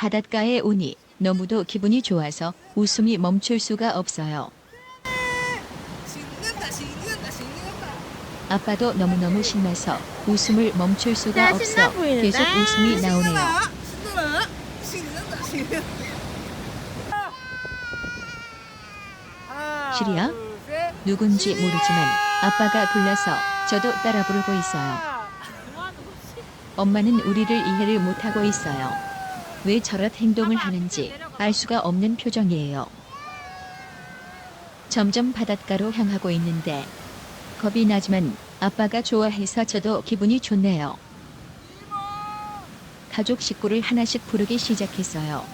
바닷가에 오니 너무도 기분이 좋아서 웃음이 멈출 수가 없어요. 아빠도 너무너무 신나서 웃음을 멈출 수가 없어? 계속 웃음이 나오네요. 시리야? 누군지! 모르지만 아빠가 불러서 저도 따라 부르고 있어요. 엄마는 우리를 이해를 못하고 있어요. 왜 저런 행동을 하는지 알 수가 없는 표정이에요. 점점 바닷가로 향하고 있는데 겁이 나지만 아빠가 좋아해서 저도 기분이 좋네요. 가족 식구를 하나씩 부르기 시작했어요.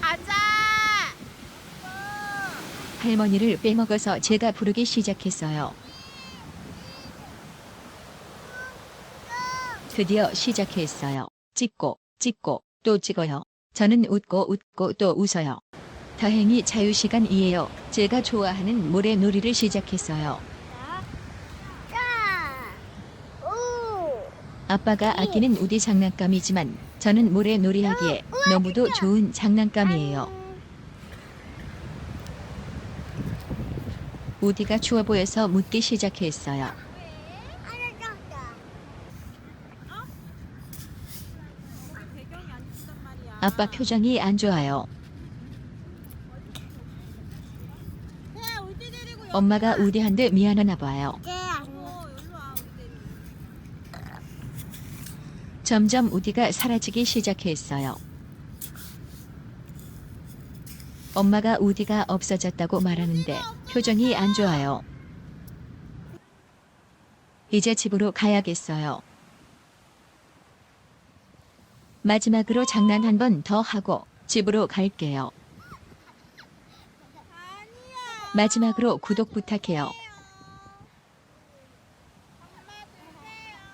가자. 할머니를 빼먹어서 제가 부르기 시작했어요. 드디어 시작했어요. 찍고, 찍고, 또 찍어요. 저는 웃고 웃고 또 웃어요. 다행히 자유시간이에요. 제가 좋아하는 모래놀이를 시작했어요. 아빠가 아끼는 우디 장난감이지만 저는 모래놀이 하기에 너무도 좋은 장난감이에요. 우디가 추워 보여서 묻기 시작했어요. 아빠 표정이 안 좋아요. 엄마가 우디한테 미안하나 봐요. 점점 우디가 사라지기 시작했어요. 엄마가 우디가 없어졌다고 말하는데 표정이 안 좋아요. 이제 집으로 가야겠어요. 마지막으로 장난 한 번 더 하고 집으로 갈게요. 마지막으로 구독 부탁해요.